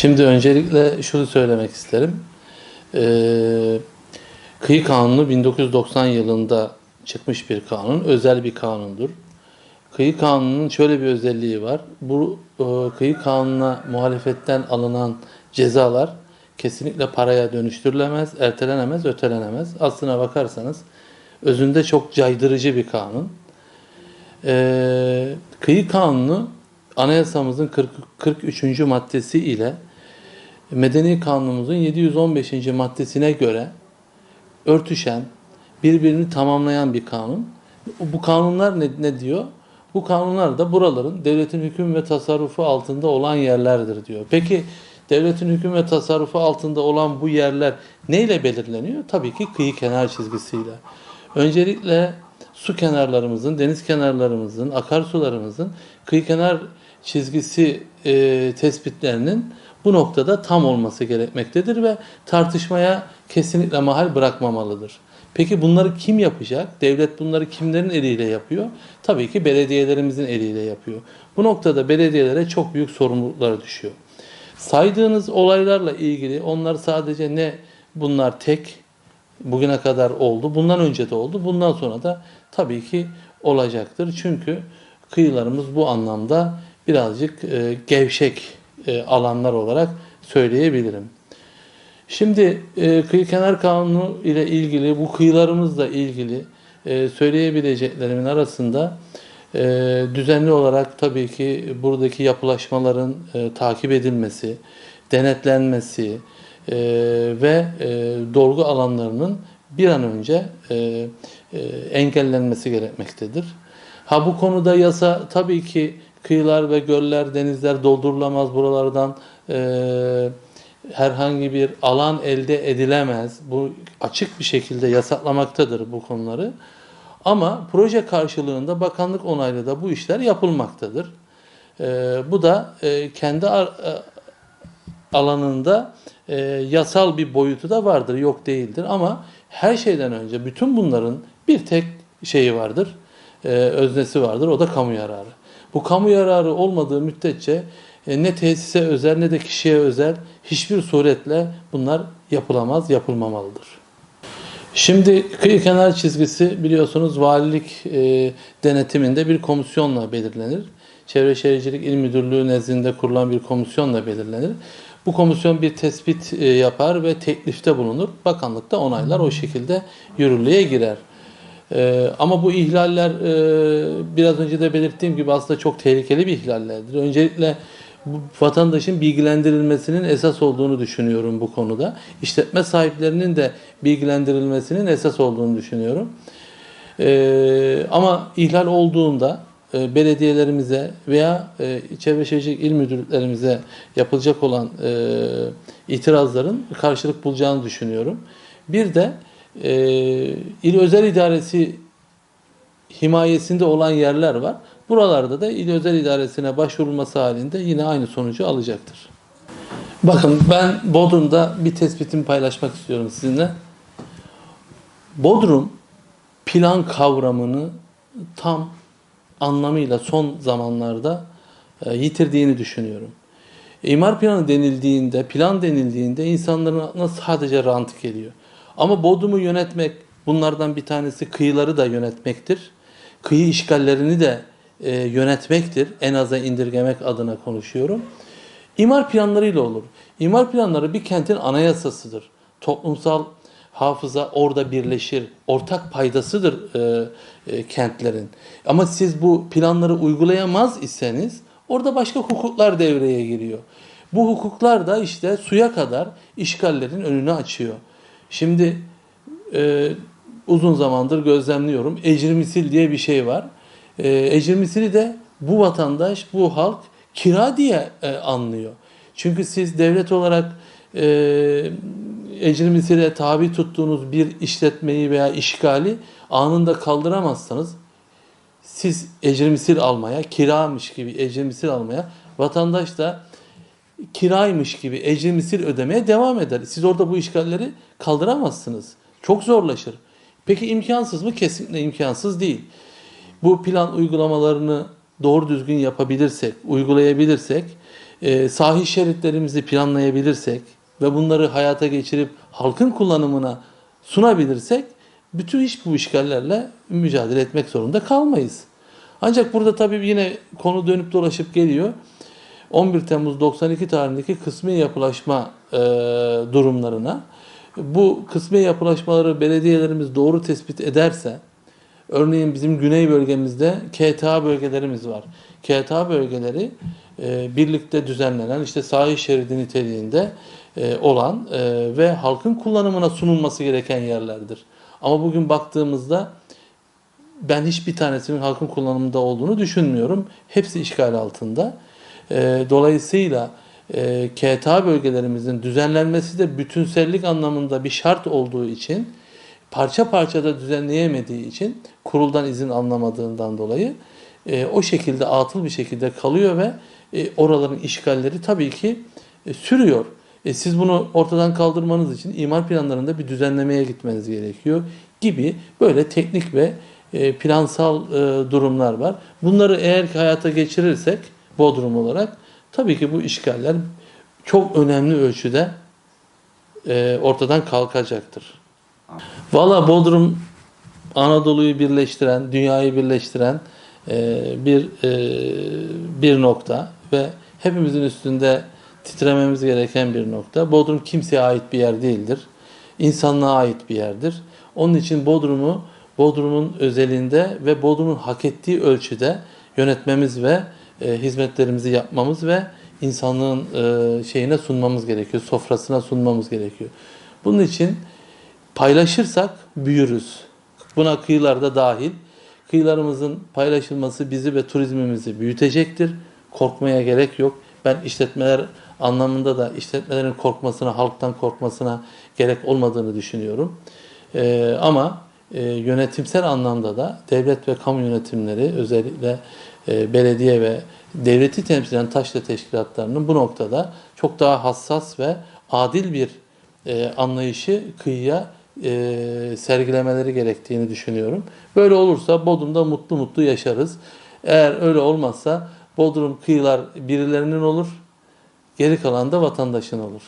Şimdi öncelikle şunu söylemek isterim. Ee, Kıyı Kanunu 1990 yılında çıkmış bir kanun. Özel bir kanundur. Kıyı Kanunu'nun şöyle bir özelliği var. Bu e, kıyı kanununa muhalefetten alınan cezalar kesinlikle paraya dönüştürülemez, ertelenemez, ötelenemez. Aslına bakarsanız özünde çok caydırıcı bir kanun. Ee, kıyı kanunu anayasamızın 40, 43. maddesi ile Medeni Kanunumuzun 715. maddesine göre örtüşen, birbirini tamamlayan bir kanun. Bu kanunlar ne, ne diyor? Bu kanunlar da buraların devletin hüküm ve tasarrufu altında olan yerlerdir diyor. Peki devletin hüküm ve tasarrufu altında olan bu yerler neyle belirleniyor? Tabii ki kıyı kenar çizgisiyle. Öncelikle su kenarlarımızın, deniz kenarlarımızın, akarsularımızın kıyı kenar çizgisi e, tespitlerinin bu noktada tam olması gerekmektedir ve tartışmaya kesinlikle mahal bırakmamalıdır. Peki bunları kim yapacak? Devlet bunları kimlerin eliyle yapıyor? Tabii ki belediyelerimizin eliyle yapıyor. Bu noktada belediyelere çok büyük sorumluluklar düşüyor. Saydığınız olaylarla ilgili onlar sadece ne bunlar tek bugüne kadar oldu, bundan önce de oldu, bundan sonra da tabii ki olacaktır. Çünkü kıyılarımız bu anlamda birazcık e, gevşek e, alanlar olarak söyleyebilirim. Şimdi e, kıyı kenar kanunu ile ilgili bu kıyılarımızla ilgili e, söyleyebileceklerimin arasında düzenli olarak tabii ki buradaki yapılaşmaların takip edilmesi, denetlenmesi ve dolgu alanlarının bir an önce engellenmesi gerekmektedir. Ha bu konuda yasa tabii ki kıyılar ve göller, denizler doldurulamaz buralardan e, herhangi bir alan elde edilemez. Bu açık bir şekilde yasaklamaktadır bu konuları. Ama proje karşılığında bakanlık onaylı da bu işler yapılmaktadır. E, bu da e, kendi ar- e, alanında e, yasal bir boyutu da vardır, yok değildir. Ama her şeyden önce bütün bunların bir tek şeyi vardır, e, öznesi vardır, o da kamu yararı. Bu kamu yararı olmadığı müddetçe e, ne tesise özel ne de kişiye özel hiçbir suretle bunlar yapılamaz, yapılmamalıdır. Şimdi kıyı kenar çizgisi biliyorsunuz valilik e, denetiminde bir komisyonla belirlenir. Çevre Şehircilik İl Müdürlüğü nezdinde kurulan bir komisyonla belirlenir. Bu komisyon bir tespit e, yapar ve teklifte bulunur. Bakanlık da onaylar o şekilde yürürlüğe girer. E, ama bu ihlaller e, biraz önce de belirttiğim gibi aslında çok tehlikeli bir ihlallerdir. Öncelikle bu vatandaşın bilgilendirilmesinin esas olduğunu düşünüyorum bu konuda. İşletme sahiplerinin de bilgilendirilmesinin esas olduğunu düşünüyorum. Ee, ama ihlal olduğunda e, belediyelerimize veya e, Çevre Şehircilik İl Müdürlüklerimize yapılacak olan e, itirazların karşılık bulacağını düşünüyorum. Bir de e, İl Özel İdaresi himayesinde olan yerler var. Buralarda da il özel idaresine başvurulması halinde yine aynı sonucu alacaktır. Bakın ben Bodrum'da bir tespitimi paylaşmak istiyorum sizinle. Bodrum plan kavramını tam anlamıyla son zamanlarda e, yitirdiğini düşünüyorum. İmar planı denildiğinde, plan denildiğinde insanların aklına sadece rant geliyor. Ama Bodrum'u yönetmek, bunlardan bir tanesi kıyıları da yönetmektir. Kıyı işgallerini de e, yönetmektir. En aza indirgemek adına konuşuyorum. İmar planlarıyla olur. İmar planları bir kentin anayasasıdır. Toplumsal hafıza orada birleşir. Ortak paydasıdır e, e, kentlerin. Ama siz bu planları uygulayamaz iseniz orada başka hukuklar devreye giriyor. Bu hukuklar da işte suya kadar işgallerin önünü açıyor. Şimdi e, uzun zamandır gözlemliyorum. Ecri misil diye bir şey var. E, ecri misili de bu vatandaş, bu halk kira diye e, anlıyor. Çünkü siz devlet olarak e, ecri misile tabi tuttuğunuz bir işletmeyi veya işgali anında kaldıramazsanız siz ecri misil almaya, kiramış gibi ecri misil almaya, vatandaş da kiraymış gibi ecri misil ödemeye devam eder. Siz orada bu işgalleri kaldıramazsınız. Çok zorlaşır. Peki imkansız mı? Kesinlikle imkansız değil. Bu plan uygulamalarını doğru düzgün yapabilirsek, uygulayabilirsek e, sahil şeritlerimizi planlayabilirsek ve bunları hayata geçirip halkın kullanımına sunabilirsek bütün iş bu işgallerle mücadele etmek zorunda kalmayız. Ancak burada tabii yine konu dönüp dolaşıp geliyor. 11 Temmuz 92 tarihindeki kısmi yapılaşma e, durumlarına. Bu kısmi yapılaşmaları belediyelerimiz doğru tespit ederse, örneğin bizim güney bölgemizde KTA bölgelerimiz var. KTA bölgeleri e, birlikte düzenlenen işte sahil şeridi niteliğinde e, olan e, ve halkın kullanımına sunulması gereken yerlerdir. Ama bugün baktığımızda ben hiçbir tanesinin halkın kullanımında olduğunu düşünmüyorum. Hepsi işgal altında. E, dolayısıyla e, KTA bölgelerimizin düzenlenmesi de bütünsellik anlamında bir şart olduğu için parça parça da düzenleyemediği için kuruldan izin anlamadığından dolayı e, o şekilde atıl bir şekilde kalıyor ve e, oraların işgalleri tabii ki e, sürüyor. E, siz bunu ortadan kaldırmanız için imar planlarında bir düzenlemeye gitmeniz gerekiyor gibi böyle teknik ve e, plansal e, durumlar var. Bunları eğer ki hayata geçirirsek Bodrum olarak tabii ki bu işgaller çok önemli ölçüde e, ortadan kalkacaktır. Valla Bodrum Anadolu'yu birleştiren, dünyayı birleştiren e, bir e, bir nokta ve hepimizin üstünde titrememiz gereken bir nokta. Bodrum kimseye ait bir yer değildir. İnsanlığa ait bir yerdir. Onun için Bodrum'u Bodrum'un özelinde ve Bodrum'un hak ettiği ölçüde yönetmemiz ve e, hizmetlerimizi yapmamız ve insanlığın e, şeyine sunmamız gerekiyor, sofrasına sunmamız gerekiyor. Bunun için paylaşırsak büyürüz. Buna kıyılar da dahil. Kıyılarımızın paylaşılması bizi ve turizmimizi büyütecektir. Korkmaya gerek yok. Ben işletmeler anlamında da işletmelerin korkmasına, halktan korkmasına gerek olmadığını düşünüyorum. Ee, ama e, yönetimsel anlamda da devlet ve kamu yönetimleri özellikle e, belediye ve devleti temsil eden taşra teşkilatlarının bu noktada çok daha hassas ve adil bir e, anlayışı kıyıya e, sergilemeleri gerektiğini düşünüyorum. Böyle olursa Bodrum'da mutlu mutlu yaşarız. Eğer öyle olmazsa Bodrum kıyılar birilerinin olur, geri kalan da vatandaşın olur.